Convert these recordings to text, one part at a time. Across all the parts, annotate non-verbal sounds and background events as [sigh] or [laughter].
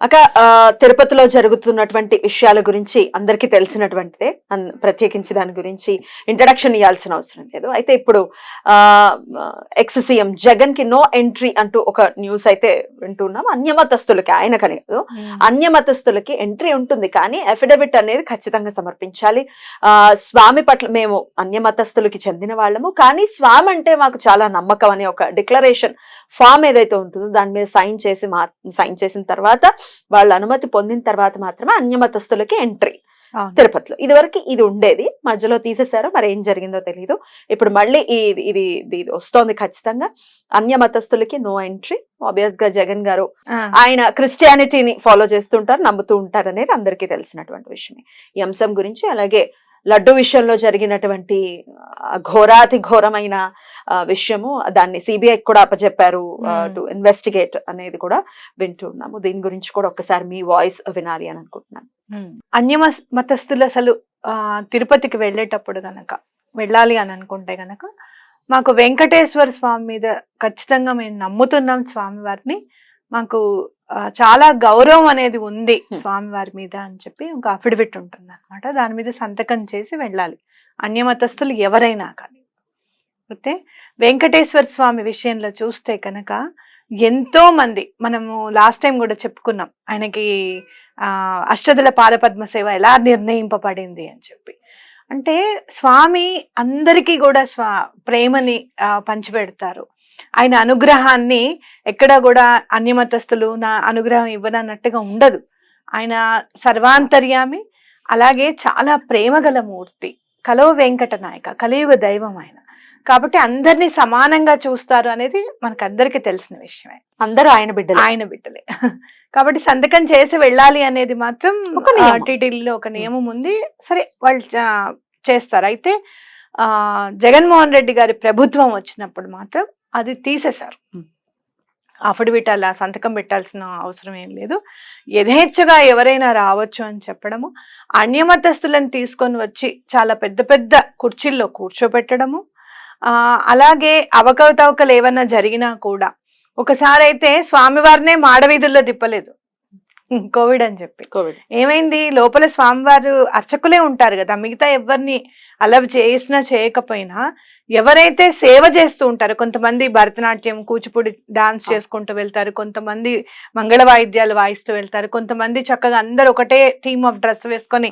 అక్క ఆ, తిరుపతిలో జరుగుతున్నటువంటి విషయాల గురించి అందరికీ తెలిసినటువంటిదే. ప్రత్యేకించి దాని గురించి ఇంట్రడక్షన్ ఇవ్వాల్సిన అవసరం లేదు. అయితే ఇప్పుడు ఎక్స్ సీఎం జగన్కి నో ఎంట్రీ అంటూ ఒక న్యూస్ అయితే వింటున్నాం. అన్యమతస్తులకి ఆయనకని కాదు. అన్యమతస్తులకి ఎంట్రీ ఉంటుంది కానీ అఫిడవిట్ అనేది ఖచ్చితంగా సమర్పించాలి. ఆ స్వామి పట్ల మేము అన్యమతస్తులకి చెందిన వాళ్ళము. కానీ స్వామి అంటే మాకు చాలా నమ్మకం అనే ఒక డిక్లరేషన్ ఫామ్ ఏదైతే ఉంటుందో దాని మీద సైన్ చేసి మా సైన్ చేసిన తర్వాత వాళ్ళ అనుమతి పొందిన తర్వాత మాత్రమే అన్యమతస్తులకి ఎంట్రీ. తిరుపతిలో. ఇదివరకు ఇది ఉండేది. మధ్యలో తీసేశారో మరి ఏం జరిగిందో తెలియదు ఇప్పుడు మళ్ళీ ఈ ఇది ఇది ఇది వస్తోంది ఖచ్చితంగా. అన్య మతస్థులకి నో ఎంట్రీ. ఆబ్వియస్గా జగన్ గారు ఆయన క్రిస్టియానిటీని ఫాలో చేస్తుంటారు నమ్ముతూ ఉంటారు అనేది అందరికీ తెలిసినటువంటి విషయమే. ఈ అంశం గురించి అలాగే లడ్డు విషయంలో జరిగినటువంటి ఘోరాతి ఘోరమైన విషయము దాన్ని సిబిఐ కూడా అప్పచెప్పారు. టు ఇన్వెస్టిగేట్ అనేది కూడా వింటున్నాము దీని గురించి కూడా ఒక్కసారి మీ వాయిస్ వినాలి అని అనుకుంటున్నాను. అన్య మతస్థులు అసలు తిరుపతికి వెళ్ళేటప్పుడు గనక వెళ్ళాలి అని అనుకుంటే గనక మాకు వెంకటేశ్వర స్వామి మీద ఖచ్చితంగా మేము నమ్ముతున్నాం స్వామి వారిని మాకు చాలా గౌరవం అనేది ఉంది Hmm. స్వామి వారి మీద అని చెప్పి ఒక అఫిడవిట్ ఉంటుంది అనమాట దాని మీద సంతకం చేసి వెళ్ళాలి. అన్య మతస్థులు ఎవరైనా కానీ. అయితే వెంకటేశ్వర స్వామి విషయంలో చూస్తే కనుక ఎంతో మంది మనము లాస్ట్ టైం కూడా చెప్పుకున్నాం ఆయనకి ఆ అష్టదళ పాదపద్మ సేవ ఎలా నిర్ణయింపబడింది అని చెప్పి. అంటే స్వామి అందరికీ కూడా స్వా ప్రేమని పంచిపెడతారు. ఆయన అనుగ్రహాన్ని ఎక్కడ కూడా అన్యమతస్థులు నా అనుగ్రహం ఇవ్వనన్నట్టుగా ఉండదు. ఆయన సర్వాంతర్యామి అలాగే చాలా ప్రేమగల మూర్తి. కలో వెంకట నాయక కలియుగ దైవం ఆయన. కాబట్టి అందరినీ సమానంగా చూస్తారు అనేది మనకు అందరికీ తెలిసిన విషయమే. అందరూ ఆయన బిడ్డలు. ఆయన బిడ్డలే. [laughs] కాబట్టి సంతకం చేసి వెళ్ళాలి అనేది మాత్రం ఒక. టీటీడీలో ఒక నియమం ఉంది. సరే వాళ్ళు చేస్తారు. అయితే జగన్మోహన్ రెడ్డి గారి ప్రభుత్వం వచ్చినప్పుడు మాత్రం అది తీసేశారు. అఫిడవిట్ అలా సంతకం పెట్టాల్సిన అవసరం ఏం లేదు. యథేచ్ఛగా ఎవరైనా రావచ్చు అని చెప్పడము అన్యమతస్తులను తీసుకొని వచ్చి చాలా పెద్ద పెద్ద కుర్చీల్లో కూర్చోబెట్టడము అలాగే అవకతవకలు ఏమన్నా జరిగినా కూడా ఒకసారి అయితే స్వామివారినే మాడవీధుల్లో తిప్పలేదు. కోవిడ్ అని చెప్పి. కోవిడ్. ఏమైంది? లోపల స్వామివారు అర్చకులే ఉంటారు కదా మిగతా ఎవరిని అలవ్ చేసినా చేయకపోయినా ఎవరైతే సేవ చేస్తూ ఉంటారో కొంతమంది భరతనాట్యం కూచిపూడి డాన్స్. చేసుకుంటూ వెళ్తారు కొంతమంది మంగళ వాయిద్యాలు వాయిస్తూ వెళ్తారు కొంతమంది చక్కగా అందరు ఒకటే థీమ్ ఆఫ్ డ్రెస్ వేసుకొని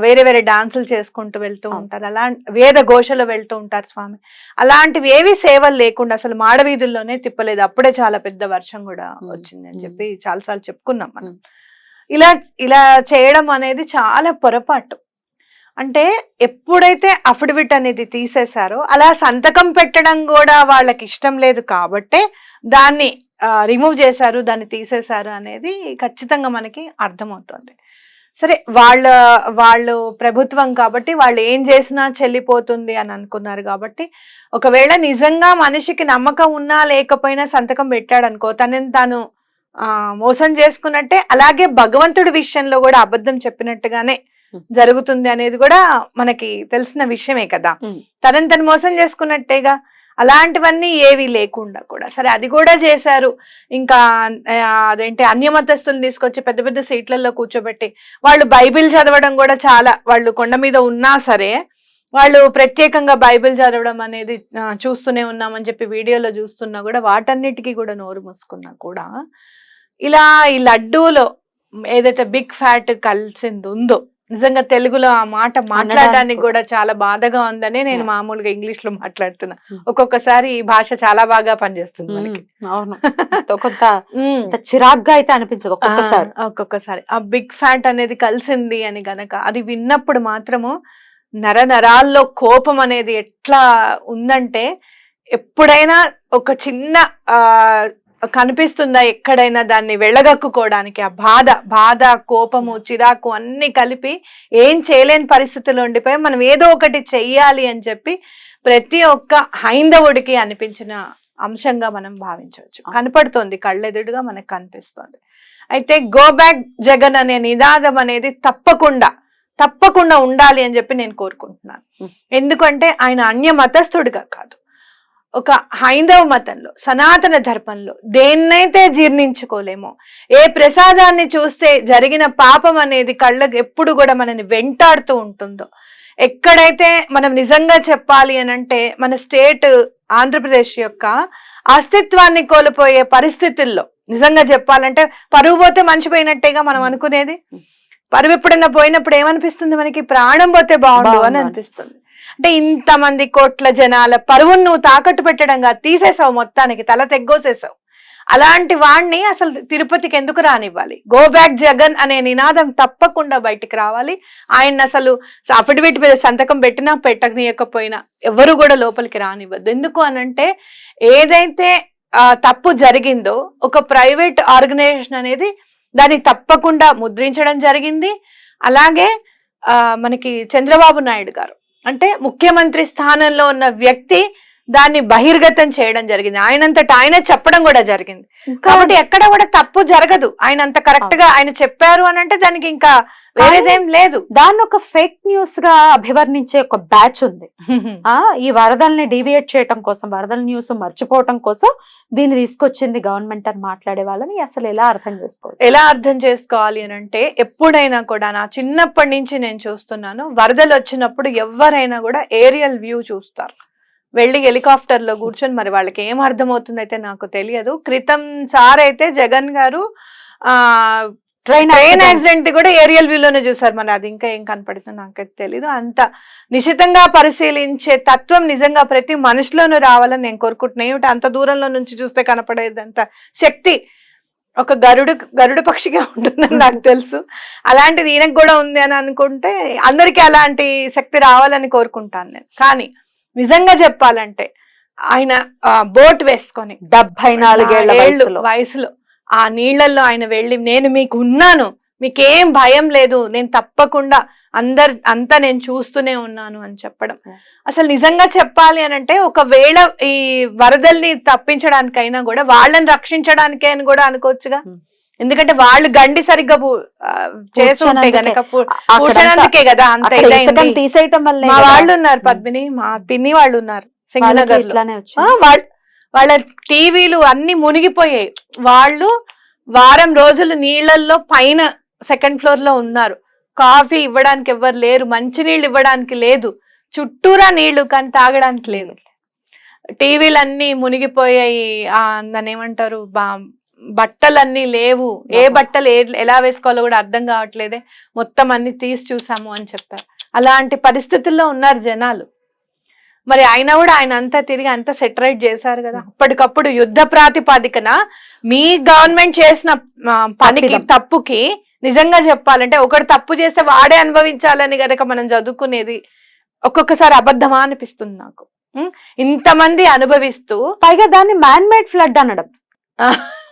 వేరే వేరే డాన్సులు చేసుకుంటూ వెళ్తూ. ఉంటారు అలా వేద ఘోషలో వెళ్తూ ఉంటారు స్వామి అలాంటివి ఏవి సేవలు లేకుండా అసలు మాడవీధుల్లోనే తిప్పలేదు అప్పుడే చాలా పెద్ద వర్షం కూడా ఉమ్. వచ్చింది అని ఉమ్. చెప్పి చాలాసార్లు చెప్పుకున్నాం మనం. ఇలా ఇలా చేయడం అనేది చాలా పొరపాటు అంటే ఎప్పుడైతే అఫిడవిట్ అనేది తీసేశారో అలా సంతకం పెట్టడం కూడా వాళ్ళకి ఇష్టం లేదు కాబట్టే దాన్ని రిమూవ్ చేశారు దాన్ని తీసేశారు అనేది ఖచ్చితంగా మనకి అర్థమవుతుంది. సరే వాళ్ళ వాళ్ళు ప్రభుత్వం కాబట్టి వాళ్ళు ఏం చేసినా చెల్లిపోతుంది అని అనుకున్నారు కాబట్టి ఒకవేళ నిజంగా మనిషికి నమ్మకం ఉన్నా లేకపోయినా సంతకం పెట్టాడు అనుకో తనని తాను మోసం చేసుకున్నట్టే అలాగే భగవంతుడి విషయంలో కూడా అబద్ధం చెప్పినట్టుగానే జరుగుతుంది అనేది కూడా మనకి తెలిసిన విషయమే కదా. తనని తను మోసం చేసుకున్నట్టేగా? అలాంటివన్నీ ఏవి లేకుండా కూడా. సరే అది కూడా చేశారు. ఇంకా అదేంటి అన్యమతస్తులు తీసుకొచ్చి పెద్ద పెద్ద సీట్లలో కూర్చోబెట్టి వాళ్ళు బైబిల్ చదవడం కూడా చాలా వాళ్ళు కొండ మీద ఉన్నా సరే వాళ్ళు ప్రత్యేకంగా బైబిల్ చదవడం అనేది చూస్తూనే ఉన్నామని చెప్పి వీడియోలో చూస్తున్నా కూడా వాటన్నిటికీ కూడా నోరు మూసుకున్నా కూడా ఇలా ఈ లడ్డూలో ఏదైతే బిగ్ ఫ్యాట్ కలిసింది ఉందో నిజంగా తెలుగులో ఆ మాట మాట్లాడడానికి కూడా. చాలా బాధగా ఉందని నేను. మామూలుగా ఇంగ్లీష్లో మాట్లాడుతున్నా Hmm. ఒక్కొక్కసారి ఈ భాష చాలా బాగా పనిచేస్తుంది మనకి అవును [laughs] కొంత. అంత చిరాగ్గా అయితే అనిపించదు ఒక్కొక్కసారి ఒక్కొక్కసారి ఆ బిగ్ ఫ్యాట్ అనేది కలిసింది అని గనక అది విన్నప్పుడు మాత్రము నర నరాల్లో కోపం అనేది ఎట్లా ఉందంటే ఎప్పుడైనా ఒక చిన్న ఆ కనిపిస్తుందా ఎక్కడైనా దాన్ని వెళ్ళగక్కుకోవడానికి? ఆ బాధ బాధ కోపము చిరాకు అన్ని కలిపి ఏం చేయలేని పరిస్థితుల్లో ఉండిపోయి మనం ఏదో ఒకటి చెయ్యాలి అని చెప్పి ప్రతి ఒక్క హైందవుడికి అనిపించిన అంశంగా మనం భావించవచ్చు. కనపడుతోంది కళ్ళెదుడుగా మనకు కనిపిస్తోంది. అయితే గో బ్యాక్ జగన్ అనే నినాదం అనేది తప్పకుండా తప్పకుండా ఉండాలి అని చెప్పి నేను కోరుకుంటున్నాను. ఎందుకంటే ఆయన అన్య మతస్థుడిగా కాదు. ఒక హైందవ మతంలో సనాతన ధర్మంలో దేన్నైతే జీర్ణించుకోలేమో ఏ ప్రసాదాన్ని చూస్తే జరిగిన పాపం అనేది కళ్ళకు ఎప్పుడు కూడా మనని వెంటాడుతూ ఉంటుందో ఎక్కడైతే మనం నిజంగా చెప్పాలి అని అంటే మన స్టేట్ ఆంధ్రప్రదేశ్ యొక్క అస్తిత్వాన్ని కోల్పోయే పరిస్థితుల్లో నిజంగా చెప్పాలంటే పరువు పోతే మర్చిపోయినట్టేగా మనం అనుకునేది? పరువు ఎప్పుడన్నా పోయినప్పుడు ఏమనిపిస్తుంది మనకి? ప్రాణం పోతే బాగుండు అని అనిపిస్తుంది. అంటే ఇంతమంది కోట్ల జనాల పరువును నువ్వు తాకట్టు పెట్టడంగా తీసేసావు మొత్తానికి తల తెగ్గోసేసావు. అలాంటి వాణ్ణి అసలు తిరుపతికి ఎందుకు రానివ్వాలి? గో బ్యాక్ జగన్ అనే నినాదం తప్పకుండా బయటికి రావాలి. ఆయన అసలు అఫిడవిట్ మీద సంతకం పెట్టినా పెట్టనీయకపోయినా ఎవరు కూడా లోపలికి రానివ్వద్దు. ఎందుకు అనంటే ఏదైతే తప్పు జరిగిందో ఒక ప్రైవేట్ ఆర్గనైజేషన్ అనేది దాన్ని తప్పకుండా ముద్రించడం జరిగింది. అలాగే మనకి చంద్రబాబు నాయుడు గారు అంటే ముఖ్యమంత్రి స్థానంలో ఉన్న వ్యక్తి దాన్ని బహిర్గతం చేయడం జరిగింది. ఆయనంతట ఆయన చెప్పడం కూడా జరిగింది. కాబట్టి ఎక్కడ కూడా తప్పు జరగదు. ఆయన అంత కరెక్ట్గా ఆయన చెప్పారు అని అంటే దానికి ఇంకా వేరేదేం లేదు. దాన్ని ఒక ఫేక్ న్యూస్గా అభివర్ణించే ఒక బ్యాచ్ ఉంది. ఆ ఈ వరదల్ని డివియేట్ చేయటం కోసం వరదల న్యూస్ మర్చిపోవటం కోసం దీన్ని తీసుకొచ్చింది గవర్నమెంట్ అని మాట్లాడే వాళ్ళని అసలు ఎలా అర్థం చేసుకోవచ్చు? ఎలా అర్థం చేసుకోవాలి అని అంటే ఎప్పుడైనా కూడా నా చిన్నప్పటి నుంచి నేను చూస్తున్నాను వరదలు వచ్చినప్పుడు ఎవరైనా కూడా ఏరియల్ వ్యూ చూస్తారు. వెళ్ళి హెలికాప్టర్లో కూర్చొని మరి వాళ్ళకి ఏం అర్థమవుతుంది అయితే నాకు తెలియదు. క్రితం సార్ అయితే జగన్ గారు ఆ ట్రైన్ ట్రైన్ యాక్సిడెంట్ కూడా ఏరియల్ వ్యూ లోనే చూసారు మరి అది ఇంకా ఏం కనపడుతుందో నాకైతే తెలీదు. అంత నిశితంగా పరిశీలించే తత్వం నిజంగా ప్రతి మనిషిలోనూ రావాలని నేను కోరుకుంటున్నాను ఏమిటి? అంత దూరంలో నుంచి చూస్తే కనపడేది అంత శక్తి ఒక గరుడు గరుడు పక్షిగా ఉంటుందని నాకు తెలుసు. అలాంటిది ఈయనకు కూడా ఉంది అని అనుకుంటే అందరికీ అలాంటి శక్తి రావాలని కోరుకుంటాను నేను. కానీ నిజంగా చెప్పాలంటే ఆయన బోట్ వేసుకొని డెబ్బై నాలుగేళ్ళ ఏళ్ళు వయసులో. ఆ నీళ్ళల్లో ఆయన వెళ్ళి నేను మీకు ఉన్నాను. మీకేం భయం లేదు. నేను తప్పకుండా అందరు అంతా నేను చూస్తూనే ఉన్నాను అని చెప్పడం. అసలు నిజంగా చెప్పాలి అని అంటే ఒకవేళ ఈ వరదల్ని తప్పించడానికైనా కూడా వాళ్ళని రక్షించడానికే అని కూడా అనుకోవచ్చుగా. ఎందుకంటే వాళ్ళు గండి సరిగ్గా పూ- ఆ, చేసి ఉంటే కూర్చోనందుకే. గనక పూ- అక్కడంతా- కూర్చోనందుకే కదా అంత. తీసేయటం వల్ల వాళ్ళు ఉన్నారు పద్మిని మా పిన్ని వాళ్ళు ఉన్నారు సింగనగర్ వాళ్ళ టీవీలు అన్ని మునిగిపోయాయి. వాళ్ళు వారం రోజులు నీళ్ళల్లో పైన సెకండ్ ఫ్లోర్లో ఉన్నారు. కాఫీ ఇవ్వడానికి ఎవ్వరు లేరు మంచినీళ్ళు ఇవ్వడానికి లేదు. చుట్టూరా నీళ్ళు కానీ తాగడానికి లేదు. టీవీలన్నీ మునిగిపోయాయి. దాన్ని ఏమంటారు? బా బట్టలన్నీ లేవు. ఏ. బట్టలు ఏ- ఎలా వేసుకోవాలో కూడా అర్థం కావట్లేదే. మొత్తం అన్ని తీసి చూసాము అని చెప్పారు. అలాంటి పరిస్థితుల్లో ఉన్నారు జనాలు. మరి అయినా కూడా ఆయన అంతా తిరిగి అంతా సెటరైట్ చేశారు కదా. అప్పటికప్పుడు యుద్ధ ప్రాతిపాదికన మీ గవర్నమెంట్ చేసిన పనికి. తప్పుకి నిజంగా చెప్పాలంటే ఒకడు తప్పు చేస్తే వాడే అనుభవించాలని గనక మనం చదువుకునేది ఒక్కొక్కసారి అబద్ధమా అనిపిస్తుంది నాకు? ఇంతమంది అనుభవిస్తూ పైగా దాన్ని మ్యాన్ మేడ్ ఫ్లడ్ అనడం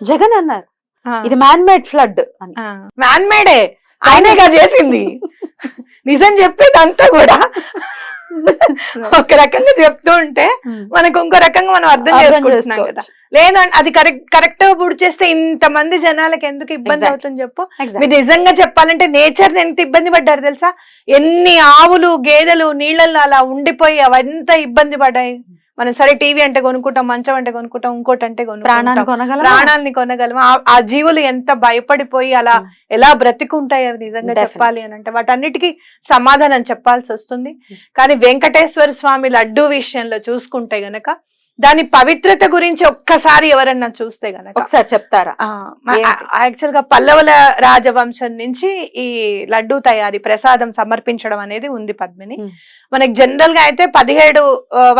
జగన్ అన్నారు. ఇది మ్యాన్ మేడ్ ఫ్లడ్ అని మ్యాన్ మేడే ఆయనేగా చేసింది. నిజం చెప్పేది అంతా కూడా. ఒక రకంగా చెప్తూ ఉంటే మనకు ఇంకో రకంగా మనం అర్థం చేసుకుంటున్నాం కదా. చేసుకోవచ్చు. లేదు అంటే అది కరెక్ట్ కరెక్ట్గా పుడి చేస్తే ఇంత మంది జనాలకి ఎందుకు ఇబ్బంది. అవుతుంది చెప్పు. మీరు నిజంగా చెప్పాలంటే నేచర్ ఎంత ఇబ్బంది పడ్డారు తెలుసా? ఎన్ని ఆవులు గేదెలు నీళ్ళల్లో అలా ఉండిపోయి అవంతా ఇబ్బంది పడ్డాయి. మనం సరే టీవీ అంటే కొనుక్కుంటాం మంచం అంటే కొనుక్కుంటాం ఇంకోటి అంటే ప్రాణాన్ని కొనుక్కుంటాం కొనగల ఆ- జీవులు ఎంత భయపడిపోయి అలా. ఎలా బ్రతికుంటాయి అవి నిజంగా. చెప్పాలి అని అంటే వాటన్నిటికీ సమాధానం చెప్పాల్సి వస్తుంది. కానీ వెంకటేశ్వర స్వామి లడ్డు విషయంలో చూసుకుంటే గనక దాని పవిత్రత గురించి ఒక్కసారి ఎవరన్నా చూస్తే గనక. ఒకసారి చెప్తారా? యాక్చువల్గా పల్లవుల రాజవంశం నుంచి ఈ లడ్డు తయారీ ప్రసాదం సమర్పించడం అనేది ఉంది పద్మిని. మనకి జనరల్గా అయితే పదిహేడు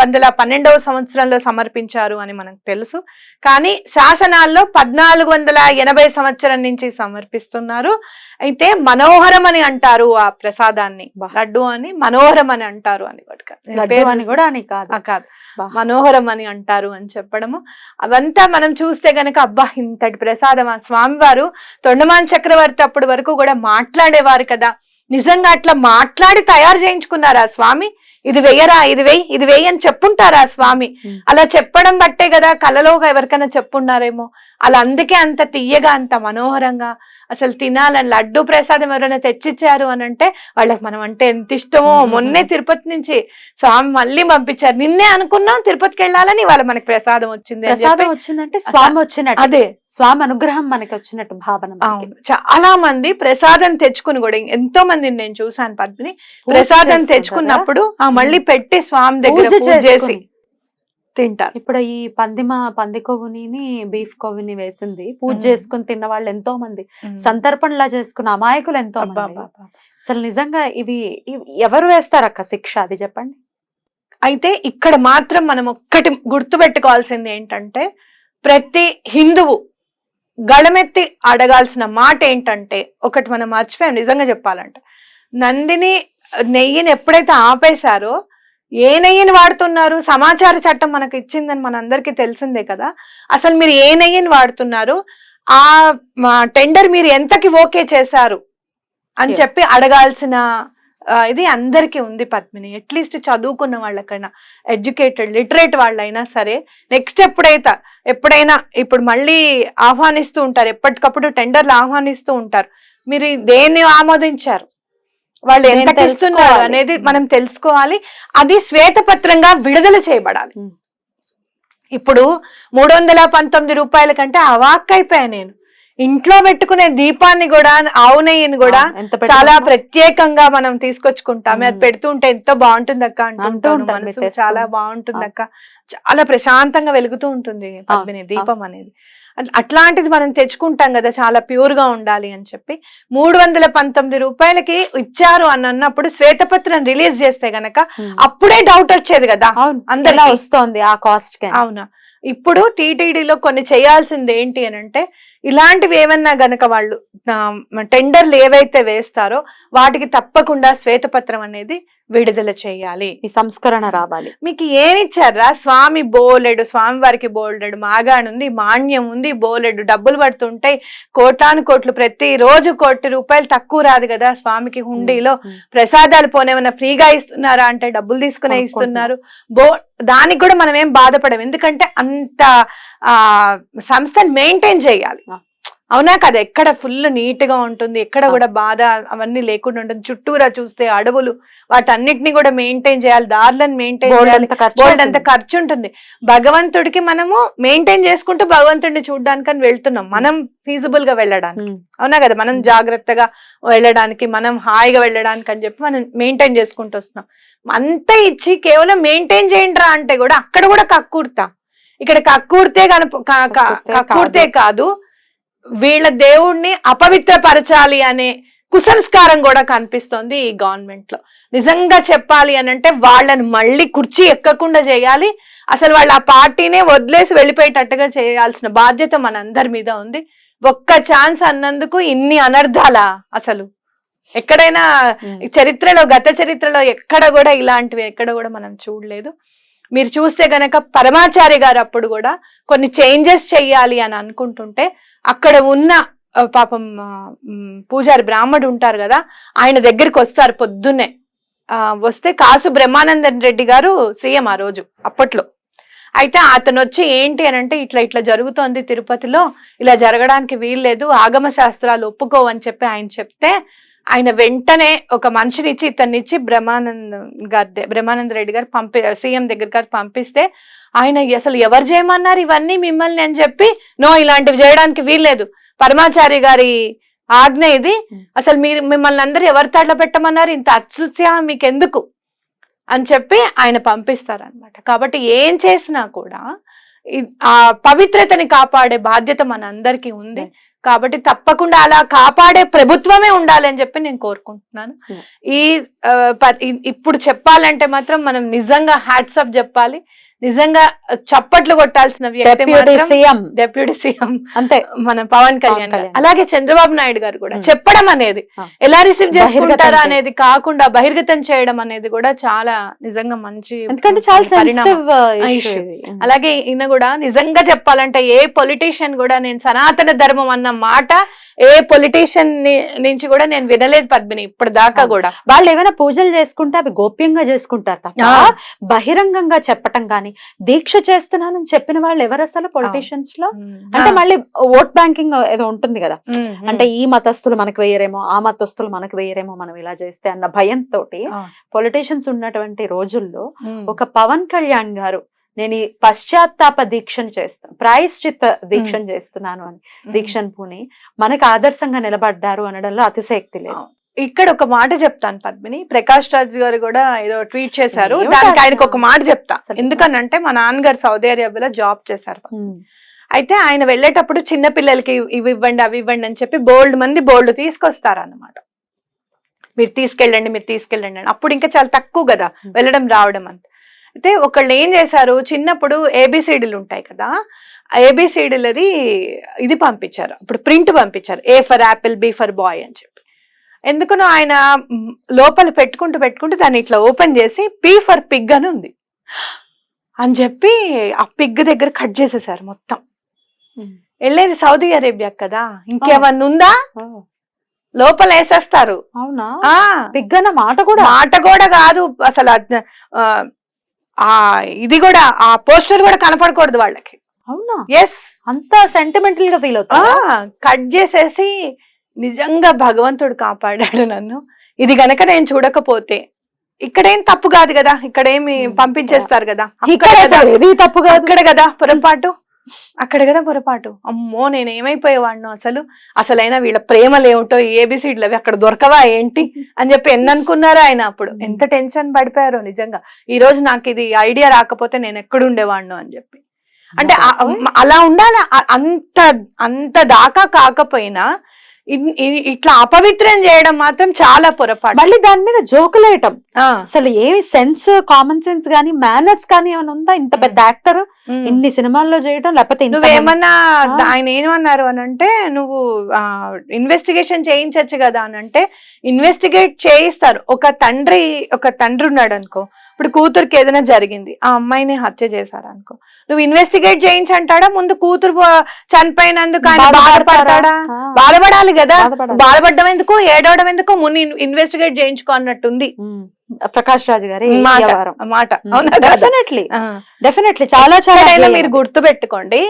వందల పన్నెండవ సంవత్సరంలో సమర్పించారు అని మనకు తెలుసు. కానీ శాసనాల్లో పద్నాలుగు వందల ఎనభై సంవత్సరం నుంచి సమర్పిస్తున్నారు. అయితే మనోహరం అని అంటారు ఆ ప్రసాదాన్ని. లడ్డు అని మనోహరం అని అంటారు అని కూడా లడ్డు అని కూడా అని కాదు. మనోహరం అని అంటారు అని చెప్పడము. అవంతా మనం చూస్తే గనక అబ్బా ఇంతటి ప్రసాదం ఆ స్వామివారు తొండమాన్ చక్రవర్తి అప్పటి వరకు కూడా మాట్లాడేవారు కదా. నిజంగా అట్లా మాట్లాడి తయారు చేయించుకున్నారా స్వామి? ఇది వెయ్యరా ఇది వెయ్యి ఇది వెయ్యి అని చెప్పుంటారా స్వామి. అలా చెప్పడం బట్టే కదా కలలో ఎవరికైనా చెప్పున్నారేమో. అలా అందుకే అంత తీయగా అంత మనోహరంగా అసలు తినాలని లడ్డు ప్రసాదం ఎవరైనా తెచ్చిచ్చారు అని అంటే వాళ్ళకి మనం అంటే ఎంత ఇష్టమో. మొన్నే తిరుపతి నుంచి స్వామి మళ్ళీ పంపించారు నిన్నే అనుకున్నాం తిరుపతికి వెళ్ళాలని వాళ్ళ మనకి ప్రసాదం వచ్చింది ప్రసాదం. వచ్చిందంటే స్వామి వచ్చినట్టు అదే స్వామి అనుగ్రహం మనకి వచ్చినట్టు భావన చాలా మంది ప్రసాదం తెచ్చుకుని కూడా ఎంతో మందిని నేను చూసాను పద్మిని ప్రసాదం? తెచ్చుకున్నప్పుడు ఆ మళ్ళీ పెట్టి స్వామి దగ్గర చేసి. తింటారు. ఇప్పుడు ఈ పందిమ పంది కొవ్వుని బీఫ్ కొవ్వుని వేసింది. పూజ. చేసుకుని తిన్న వాళ్ళు ఎంతో మంది సంతర్పణలా చేసుకున్న అమాయకులు ఎంతో మంది. అసలు నిజంగా ఇవి ఇవి ఎవరు వేస్తారక్క శిక్ష? అది చెప్పండి. అయితే ఇక్కడ మాత్రం మనం ఒక్కటి గుర్తుపెట్టుకోవాల్సింది ఏంటంటే ప్రతి హిందువు గళమెత్తి అడగాల్సిన మాట ఏంటంటే ఒకటి మనం మర్చిపోయాం నిజంగా చెప్పాలంటే. నందిని నెయ్యిని ఎప్పుడైతే ఆపేశారో ఏ నెయ్యిని వాడుతున్నారు? సమాచార చట్టం మనకు ఇచ్చిందని మనందరికీ తెలిసిందే కదా. అసలు మీరు ఏ నెయ్యిని వాడుతున్నారు? ఆ టెండర్ మీరు ఎంతకి ఓకే చేశారు? అని. చెప్పి అడగాల్సిన ఇది అందరికీ ఉంది పద్మిని. అట్లీస్ట్ చదువుకున్న వాళ్ళకైనా ఎడ్యుకేటెడ్ లిటరేట్ వాళ్ళైనా సరే నెక్స్ట్ ఎప్పుడైతే ఎప్పుడైనా ఇప్పుడు మళ్ళీ ఆహ్వానిస్తూ ఉంటారు ఎప్పటికప్పుడు టెండర్లు ఆహ్వానిస్తూ ఉంటారు. మీరు దేన్ని ఆమోదించారు? వాళ్ళు ఎంత ఇస్తున్నారు. అనేది మనం తెలుసుకోవాలి అది శ్వేతపత్రంగా విడుదల చేయబడాలి. ఇప్పుడు మూడు వందల పంతొమ్మిది రూపాయల కంటే అవాక్ అయిపోయా నేను ఇంట్లో పెట్టుకునే దీపాన్ని కూడా ఆవు నెయ్యిని కూడా చాలా? ప్రత్యేకంగా మనం తీసుకొచ్చుకుంటాం అది మ్మ్. పెడుతూ ఉంటే ఎంతో బాగుంటుంది అక్క అంటూ అంటుంటాను మనసు చాలా. బాగుంటుంది అక్క చాలా ప్రశాంతంగా వెలుగుతూ ఉంటుంది పద్మిని దీపం అనేది అట్లాంటిది మనం తెచ్చుకుంటాం కదా చాలా ప్యూర్గా ఉండాలి అని చెప్పి మూడు వందల పంతొమ్మిది రూపాయలకి ఇచ్చారు అని అన్నప్పుడు శ్వేతపత్రం రిలీజ్ చేస్తే గనక. అప్పుడే డౌట్ వచ్చేది కదా. అందరిలా వస్తోంది ఆ కాస్ట్కి అవునా ఇప్పుడు టీటీడీలో కొన్ని చేయాల్సింది ఏంటి అని అంటే ఇలాంటివి ఏమన్నా గనక వాళ్ళు టెండర్లు ఏవైతే వేస్తారో వాటికి తప్పకుండా శ్వేతపత్రం అనేది విడుదల చేయాలి. ఈ సంస్కరణ రావాలి. మీకు ఏమిచ్చారా? స్వామి బోలెడు స్వామి వారికి బోలెడు మాగాణుంది మాన్యం ఉంది బోలెడు డబ్బులు పడుతుంటాయి కోటాను కోట్లు ప్రతి రోజు కోటి రూపాయలు తక్కువ రాదు కదా స్వామికి హుండీలో. ప్రసాదాలు పోనేమన్నా ఫ్రీగా ఇస్తున్నారా అంటే డబ్బులు తీసుకునే ఇస్తున్నారు. బో దానికి కూడా మనం ఏం బాధపడం ఎందుకంటే అంత ఆ సంస్థను మెయింటైన్ చేయాలి. అవునా కదా ఎక్కడ ఫుల్ నీట్గా ఉంటుంది ఎక్కడ కూడా బాధ అవన్నీ లేకుండా ఉంటుంది. చుట్టూరా చూస్తే అడవులు వాటన్నిటిని కూడా మెయింటైన్ చేయాలి దారులను మెయింటైన్ చేయాలి. అంత. ఖర్చు ఉంటుంది. భగవంతుడికి మనము మెయింటైన్ చేసుకుంటూ భగవంతుడిని చూడడానికి వెళ్తున్నాం. మనం ఫీజిబుల్గా వెళ్ళడానికి. అవునా కదా మనం జాగ్రత్తగా వెళ్ళడానికి మనం హాయిగా వెళ్ళడానికి అని చెప్పి మనం మెయింటైన్ చేసుకుంటూ వస్తున్నాం. అంతా ఇచ్చి కేవలం మెయింటైన్ చేయండి అంటే కూడా అక్కడ కూడా కక్కుర్తా. ఇక్కడ కక్కుర్తే కనుప క- క- కక్కుర్తే కక్కుర్తే కాదు. వీళ్ళ దేవుణ్ణి అపవిత్రపరచాలి అనే కుసంస్కారం కూడా కనిపిస్తోంది ఈ గవర్నమెంట్లో. నిజంగా చెప్పాలి అని అంటే వాళ్ళని మళ్ళీ కుర్చీ ఎక్కకుండా చేయాలి. అసలు వాళ్ళు ఆ పార్టీనే వదిలేసి వెళ్ళిపోయేటట్టుగా చేయాల్సిన బాధ్యత మనందరి మీద ఉంది. ఒక్క ఛాన్స్ అన్నందుకు ఇన్ని అనర్థాలా అసలు? ఎక్కడైనా. ఈ చరిత్రలో గత చరిత్రలో ఎక్కడ కూడా ఇలాంటివి ఎక్కడ కూడా మనం చూడలేదు. మీరు చూస్తే గనక పరమాచారి గారు అప్పుడు కూడా కొన్ని చేంజెస్ చెయ్యాలి అని అనుకుంటుంటే అక్కడ ఉన్న పాపం పూజారి బ్రాహ్మడు ఉంటారు కదా ఆయన దగ్గరికి వస్తారు పొద్దున్నే. వస్తే కాసు బ్రహ్మానందన్ రెడ్డి గారు సీఎం ఆ రోజు అప్పట్లో. అయితే అతను వచ్చి ఏంటి అని అంటే ఇట్లా ఇట్లా జరుగుతోంది తిరుపతిలో ఇలా జరగడానికి వీల్లేదు ఆగమ శాస్త్రాలు ఒప్పుకోవని చెప్పి ఆయన చెప్తే ఆయన వెంటనే ఒక మనిషిని ఇచ్చి ఇతన్ని ఇచ్చి బ్రహ్మానంద్ గారి బ్రహ్మానంద్ బ్రహ్మానంద రెడ్డి గారు పంపి సీఎం దగ్గర గారు పంపిస్తే ఆయన అసలు ఎవరు చేయమన్నారు ఇవన్నీ మిమ్మల్ని అని చెప్పి నో ఇలాంటివి చేయడానికి వీల్లేదు. పరమాచారి గారి ఆజ్ఞ ఇది. అసలు మీరు మిమ్మల్ని అందరు ఎవరి తాడ్లో పెట్టమన్నారు? ఇంత అత్యుత్సాహం మీకు ఎందుకు అని చెప్పి ఆయన పంపిస్తారనమాట కాబట్టి ఏం చేసినా కూడా ఆ పవిత్రతని కాపాడే బాధ్యత మన అందరికీ ఉంది కాబట్టి తప్పకుండా అలా కాపాడే ప్రభుత్వమే ఉండాలి అని చెప్పి నేను కోరుకుంటున్నాను Yeah. ఈ ఇప్పుడు చెప్పాలంటే మాత్రం మనం నిజంగా హ్యాట్సప్ చెప్పాలి నిజంగా చప్పట్లు కొట్టాల్సిన సీఎం డెప్యూటీ సీఎం అంతే మన పవన్ కళ్యాణ్. అలాగే చంద్రబాబు నాయుడు గారు కూడా. చెప్పడం అనేది. ఎలా రిసీవ్ చేసుకుంటారా అనేది కాకుండా బహిర్గతం చేయడం అనేది కూడా చాలా నిజంగా మంచి ఎందుకంటే చాలా issue. అలాగే ఈయన కూడా నిజంగా చెప్పాలంటే ఏ పొలిటీషియన్ కూడా నేను సనాతన ధర్మం అన్న మాట ఏ పొలిటీషియన్ నుంచి కూడా నేను వినలేదు పద్మిని ఇప్పుడు దాకా. కూడా వాళ్ళు ఏమైనా పూజలు చేసుకుంటే అవి గోప్యంగా చేసుకుంటారు తప్ప. బహిరంగంగా చెప్పటం గాని దీక్ష చేస్తున్నానని చెప్పిన వాళ్ళు ఎవరు అసలు పొలిటీషియన్స్లో అంటే. మళ్ళీ ఓట్ బ్యాంకింగ్ ఏదో ఉంటుంది కదా. అంటే ఈ మతస్థులు మనకు వేయరేమో ఆ మతస్థులు మనకు వేయరేమో మనం ఇలా చేస్తే అన్న భయంతో. పొలిటీషియన్స్ ఉన్నటువంటి రోజుల్లో. ఒక పవన్ కళ్యాణ్ గారు నేను ఈ పశ్చాత్తాప దీక్షను చేస్తాను ప్రాయశ్చిత్త దీక్షను చేస్తున్నాను అని దీక్షను పూని మనకు ఆదర్శంగా నిలబడ్డారు అనడంలో అతిశయక్తి లేదు ఇక్కడ ఒక మాట చెప్తాను పద్మిని. ప్రకాష్ రాజ్ గారు కూడా ఏదో ట్వీట్ చేశారు. దానికి? ఆయనకు ఒక మాట చెప్తా? ఎందుకనంటే మా నాన్నగారు సౌదీ అరేబియాలో జాబ్ చేశారు. అయితే ఆయన వెళ్ళేటప్పుడు చిన్న పిల్లలకి ఇవి ఇవ్వండి అవి ఇవ్వండి అని చెప్పి బోల్డ్ మంది బోల్డ్ తీసుకొస్తారు అన్నమాట మీరు తీసుకెళ్ళండి మీరు తీసుకెళ్ళండి అని. అప్పుడు ఇంకా చాలా తక్కువ కదా వెళ్ళడం రావడం అంత. అయితే ఒకళ్ళు ఏం చేశారు చిన్నప్పుడు ఏబిసిడీలు ఉంటాయి కదా ఏబిసిడీలది ఇది పంపించారు. ఇప్పుడు ప్రింట్ పంపించారు. A for apple B for boy అని చెప్పి. ఎందుకనో ఆయన లోపల పెట్టుకుంటూ పెట్టుకుంటూ దాన్ని ఇట్లా ఓపెన్ చేసి పి ఫర్ పిగ్ అని ఉంది. అని చెప్పి ఆ పిగ్ దగ్గర కట్ చేసేసారు మొత్తం. వెళ్ళేది సౌదీ అరేబియా కదా ఇంకేమన్నా ఉందా? లోపల వేసేస్తారు. అవునా? ఆ. బిగ్గన్న మాట కూడా? మాట కూడా కాదు. అసలు ఆ, ఇది కూడా ఆ పోస్టర్ కూడా కనపడకూడదు వాళ్ళకి. అవునా? ఎస్ అంత సెంటిమెంటల్గా ఫీల్ అవుతా కట్ చేసేసి నిజంగా భగవంతుడు కాపాడాడు నన్ను. ఇది గనక నేను చూడకపోతే ఇక్కడేం తప్పు కాదు కదా. ఇక్కడేమి. పంపించేస్తారు కదా. ఇక్కడ ఏది తప్పు కాదు. అక్కడ కదా పొరపాటు. అక్కడ కదా పొరపాటు. అమ్మో నేను ఏమైపోయేవాడిను అసలు. అసలైనా వీళ్ళ ప్రేమలు ఏమిటో ఏబిసిడ్లు అవి అక్కడ దొరకవా ఏంటి అని చెప్పి ఎన్ని అనుకున్నారో ఆయన అప్పుడు. ఎంత టెన్షన్ పడిపోయారో నిజంగా. ఈ రోజు నాకు ఇది ఐడియా రాకపోతే నేను ఎక్కడ ఉండేవాడిను అని చెప్పి. అంటే అలా ఉండాలి? అంత అంత దాకా కాకపోయినా ఇట్లా అపవిత్రం చేయడం మాత్రం చాలా పొరపాటు. మళ్ళీ దాని మీద జోకులేయటం అసలు ఏమి సెన్స్ కామన్ సెన్స్ గానీ మేనర్స్ కానీ ఏమైనా ఉందా? ఇంత పెద్ద యాక్టర్. ఇన్ని సినిమాల్లో చేయటం లేకపోతే నువ్వేమన్నా. ఆయన ఏమన్నారు అని అంటే నువ్వు ఇన్వెస్టిగేషన్ చేయించచ్చు కదా అని అంటే ఇన్వెస్టిగేట్ చేయిస్తారు. ఒక తండ్రి ఒక తండ్రి ఉన్నాడు అనుకో ఇప్పుడు కూతురికి ఏదైనా జరిగింది ఆ అమ్మాయిని హత్య చేశారు అనుకో. నువ్వు ఇన్వెస్టిగేట్ చేయించంటాడా? ముందు కూతురు చనిపోయినందుకు ఆయన బాధపడతాడా? బాధపడాలి కదా. బాధపడడం ఎందుకు? ఏడవడం ఎందుకు? ముందు ఇన్వెస్టిగేట్ చేయించుకో అన్నట్టుంది. ప్రకాష్ రాజు గారి మాట డెఫినెట్లీ. డెఫినెట్లీ చాలా చాలా. మీరు గుర్తు పెట్టుకోండి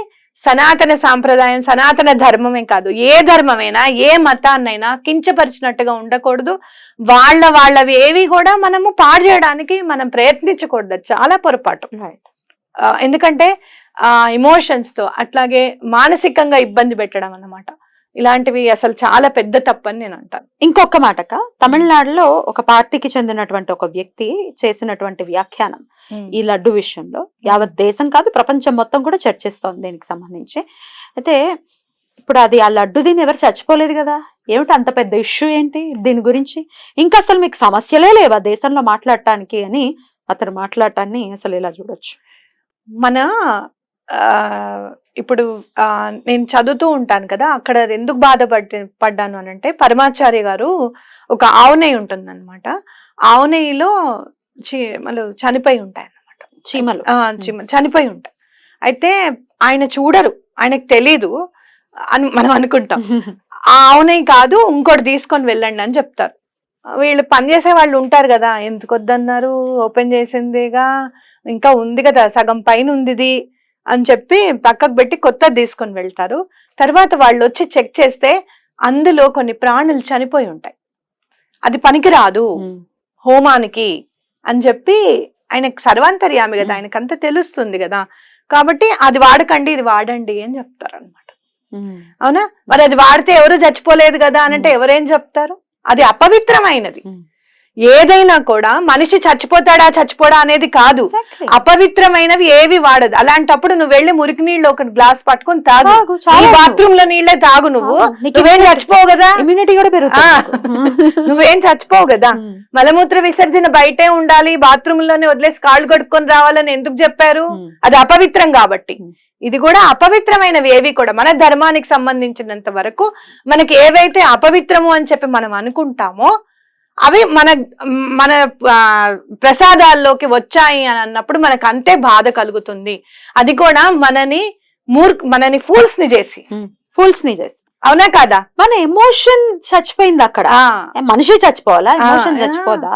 సనాతన సాంప్రదాయం సనాతన ధర్మమే కాదు. ఏ ధర్మమైనా ఏ మతాన్నైనా కించపరిచినట్టుగా ఉండకూడదు. వాళ్ళ వాళ్ళవి ఏవి కూడా మనము పాడు చేయడానికి మనం ప్రయత్నించకూడదు. చాలా పొరపాటు. ఎందుకంటే ఆ ఎమోషన్స్తో అట్లాగే మానసికంగా ఇబ్బంది పెట్టడం అన్నమాట. ఇలాంటివి అసలు చాలా పెద్ద తప్పని నేను అంటాను. ఇంకొక మాటక తమిళనాడులో ఒక పార్టీకి చెందినటువంటి ఒక వ్యక్తి చేసినటువంటి వ్యాఖ్యానం ఈ లడ్డు విషయంలో. యావత్ దేశం కాదు ప్రపంచం మొత్తం కూడా చర్చిస్తోంది దీనికి సంబంధించి. అయితే ఇప్పుడు అది ఆ లడ్డు దీన్ని ఎవరు చచ్చిపోలేదు కదా? ఏమిటి అంత పెద్ద ఇష్యూ ఏంటి దీని గురించి? ఇంకా అసలు మీకు సమస్యలే లేవా దేశంలో మాట్లాడటానికి అని? అతను మాట్లాడటాన్ని అసలు ఇలా చూడొచ్చు. మన ఆ, ఇప్పుడు నేను చదువుతూ ఉంటాను కదా అక్కడ ఎందుకు బాధపడి పడ్డాను అని అంటే పరమాచార్య గారు ఒక ఆవు నెయ్యి ఉంటుంది అనమాట ఆవు నెయ్యిలో చి- మళ్ళీ చనిపోయి ఉంటాయి అన్నమాట చీమలు. ఆ, చిమ- చనిపోయి ఉంటాయి. అయితే ఆయన చూడరు ఆయనకు తెలీదు అని మనం అనుకుంటాం. [laughs] ఆ ఆవు నెయ్యి కాదు ఇంకోటి తీసుకొని వెళ్ళండి అని చెప్తారు. వీళ్ళు పనిచేసే వాళ్ళు ఉంటారు కదా ఎందుకు వద్దన్నారు ఓపెన్ చేసిందిగా ఇంకా ఉంది కదా సగం పైన ఉంది అని చెప్పి పక్కకు పెట్టి కొత్తది తీసుకొని వెళ్తారు. తర్వాత వాళ్ళు వచ్చి చెక్ చేస్తే అందులో కొన్ని ప్రాణులు చనిపోయి ఉంటాయి. అది పనికిరాదు. హోమానికి అని చెప్పి ఆయనకు సర్వాంతర్యామి కదా. ఆయనకంతా తెలుస్తుంది కదా. కాబట్టి అది వాడకండి ఇది వాడండి అని చెప్తారు అనమాట. అవునా? మరి అది వాడితే ఎవరు చచ్చిపోలేదు కదా అని అంటే ఎవరేం చెప్తారు? అది అపవిత్రమైనది. ఏదైనా కూడా మనిషి చచ్చిపోతాడా చచ్చిపోడా అనేది కాదు. అపవిత్రమైనవి ఏవి వాడదు అలాంటప్పుడు నువ్వు వెళ్ళి మురికి నీళ్ళు ఒక గ్లాస్ పట్టుకొని తాగు. బాత్రూమ్లో నీళ్ళే తాగు నువ్వు [laughs] [laughs] నువ్వేం చచ్చిపోవు కదా ఇమ్యూనిటీ కూడా పెరుగుతుంది. నువ్వేం చచ్చిపోవు కదా. మలమూత్ర విసర్జన బయటే ఉండాలి బాత్రూమ్లోనే వదిలేసి కాళ్ళు కడుక్కొని రావాలని ఎందుకు చెప్పారు ఉమ్. అది అపవిత్రం కాబట్టి ఉమ్. ఇది కూడా అపవిత్రమైనవి ఏవి కూడా మన ధర్మానికి సంబంధించినంత వరకు మనకి ఏవైతే అపవిత్రము అని చెప్పి మనం అనుకుంటామో అవి మన మన ప్రసాదాల్లోకి వచ్చాయి అని అన్నప్పుడు మనకు అంతే బాధ కలుగుతుంది. అది కూడా మనని మూర్ మనని ఫూల్స్ని చేసి. ఫుల్స్ని చేసి. అవునా కాదా? మన ఎమోషన్ చచ్చిపోయింది అక్కడ. మనిషి చచ్చిపోవాలా? ఎమోషన్ చచ్చిపోదా?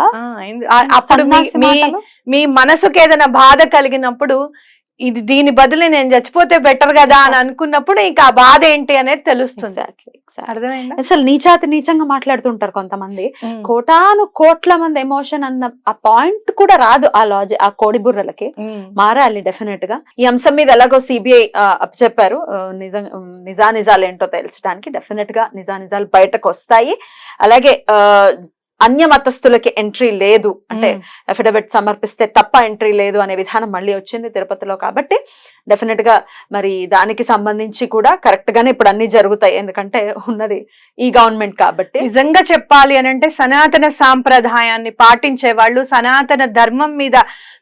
అప్పుడు మీ-? మీ మనసుకి ఏదైనా బాధ కలిగినప్పుడు ఇది దీని బదులు నేను చచ్చిపోతే బెటర్ కదా అని అనుకున్నప్పుడు ఇక ఆ బాధ ఏంటి అనేది తెలుస్తుంది. అసలు నీచాతి నీచంగా మాట్లాడుతుంటారు కొంతమంది. కోటాను కోట్ల మంది ఎమోషన్ అన్న ఆ పాయింట్ కూడా రాదు ఆ లాజి ఆ కోడి బుర్రలకి. మారాలి డెఫినెట్గా. ఈ అంశం మీద ఎలాగో సిబిఐ చెప్పారు. నిజం నిజా నిజాలు ఏంటో తెలుసడానికి డెఫినెట్గా నిజా నిజాలు బయటకు వస్తాయి. అలాగే ఆ, అన్య మతస్థులకి ఎంట్రీ లేదు. అంటే. అఫిడవిట్ సమర్పిస్తే తప్ప ఎంట్రీ లేదు అనే విధానం మళ్ళీ వచ్చింది తిరుపతిలో కాబట్టి డెఫినెట్గా మరి దానికి సంబంధించి కూడా కరెక్ట్ గానే ఇప్పుడు అన్ని జరుగుతాయి. ఎందుకంటే ఉన్నది ఈ గవర్నమెంట్ కాబట్టి. నిజంగా చెప్పాలి అని అంటే సనాతన సాంప్రదాయాన్ని పాటించే వాళ్ళు సనాతన ధర్మం మీద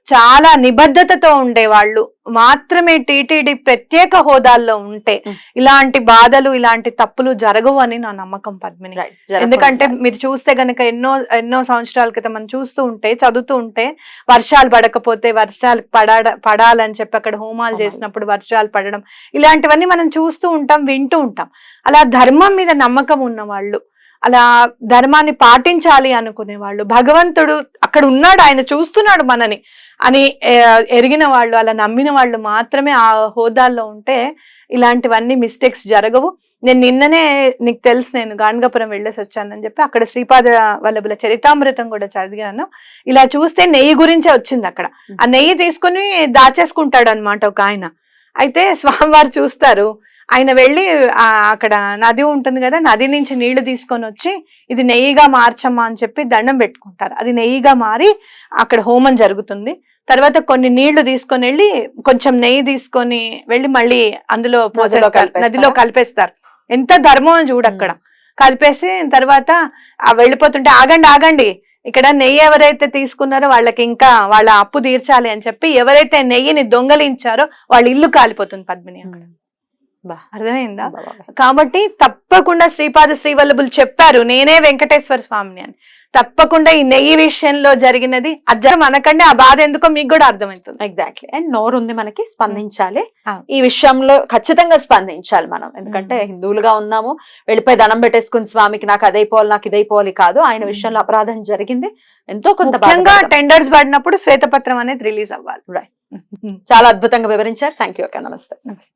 చాలా నిబద్ధతతో ఉండేవాళ్ళు మాత్రమే టీటీడీ ప్రత్యేక హోదాల్లో ఉంటే. ఇలాంటి బాధలు ఇలాంటి తప్పులు జరగవు అని నా నమ్మకం పద్మిని ఎందుకంటే మీరు చూస్తే గనక ఎన్నో ఎన్నో సంవత్సరాల క్రితం మనం చూస్తూ ఉంటే చదువుతూ ఉంటే వర్షాలు పడకపోతే వర్షాలు పడాడ పడాలని చెప్పి అక్కడ హోమాలు హోమాలు. చేసినప్పుడు వర్షాలు పడడం ఇలాంటివన్నీ మనం చూస్తూ ఉంటాం వింటూ ఉంటాం అలా ధర్మం మీద నమ్మకం ఉన్న వాళ్ళు అలా ధర్మాన్ని పాటించాలి అనుకునే వాళ్ళు భగవంతుడు అక్కడ ఉన్నాడు ఆయన చూస్తున్నాడు మనని అని ఎరిగిన వాళ్ళు అలా నమ్మిన వాళ్ళు మాత్రమే ఆ హోదాల్లో ఉంటే ఇలాంటివన్నీ మిస్టేక్స్ జరగవు. నేను నిన్ననే నీకు తెలుసు నేను గాణగాపురం వెళ్ళేసి వచ్చానని చెప్పి అక్కడ శ్రీపాద వల్లభుల చరితామృతం కూడా చదివాను. ఇలా చూస్తే నెయ్యి గురించే వచ్చింది అక్కడ. ఆ నెయ్యి తీసుకుని దాచేసుకుంటాడు అనమాట ఒక ఆయన. అయితే స్వామివారు చూస్తారు ఆయన వెళ్ళి ఆ అక్కడ నది ఉంటుంది కదా నది నుంచి నీళ్ళు తీసుకొని వచ్చి ఇది నెయ్యిగా మార్చమ్మా అని చెప్పి దండం పెట్టుకుంటారు. అది నెయ్యిగా మారి అక్కడ హోమం జరుగుతుంది. తర్వాత కొన్ని నీళ్ళు తీసుకొని వెళ్ళి కొంచెం నెయ్యి తీసుకొని వెళ్ళి మళ్ళీ అందులో? నదిలో కలిపేస్తారు? ఎంత ధర్మం అని చూడు అక్కడ. కలిపేసి తర్వాత ఆ వెళ్ళిపోతుంటే ఆగండి ఆగండి ఇక్కడ నెయ్యి ఎవరైతే తీసుకున్నారో వాళ్ళకి ఇంకా వాళ్ళ అప్పు తీర్చాలి అని చెప్పి ఎవరైతే నెయ్యిని దొంగలించారో వాళ్ళ ఇల్లు కాలిపోతుంది పద్మిని అక్కడ. అర్థమైందా. కాబట్టి తప్పకుండా శ్రీపాద శ్రీవల్లభులు చెప్పారు నేనే వెంకటేశ్వర స్వామిని అని. తప్పకుండా ఈ నెయ్యి విషయంలో జరిగినది అర్థం మనకంటే ఆ బాధ ఎందుకో మీకు కూడా అర్థమవుతుంది. ఎగ్జాక్ట్లీ అండ్ నోరు ఉంది మనకి స్పందించాలి. ఈ విషయంలో ఖచ్చితంగా స్పందించాలి మనం. ఎందుకంటే హిందువులుగా ఉన్నాము వెళ్ళిపోయి దండం పెట్టేసుకుని స్వామికి నాకు అదైపోవాలి నాకు ఇదైపోవాలి కాదు. ఆయన Hmm. విషయంలో అపరాధం జరిగింది. ఎంతో కొంత. టెండర్స్ పడినప్పుడు శ్వేతపత్రం అనేది రిలీజ్ అవ్వాలి. చాలా అద్భుతంగా వివరించారు. థ్యాంక్ యూ అక్క నమస్తే. నమస్తే.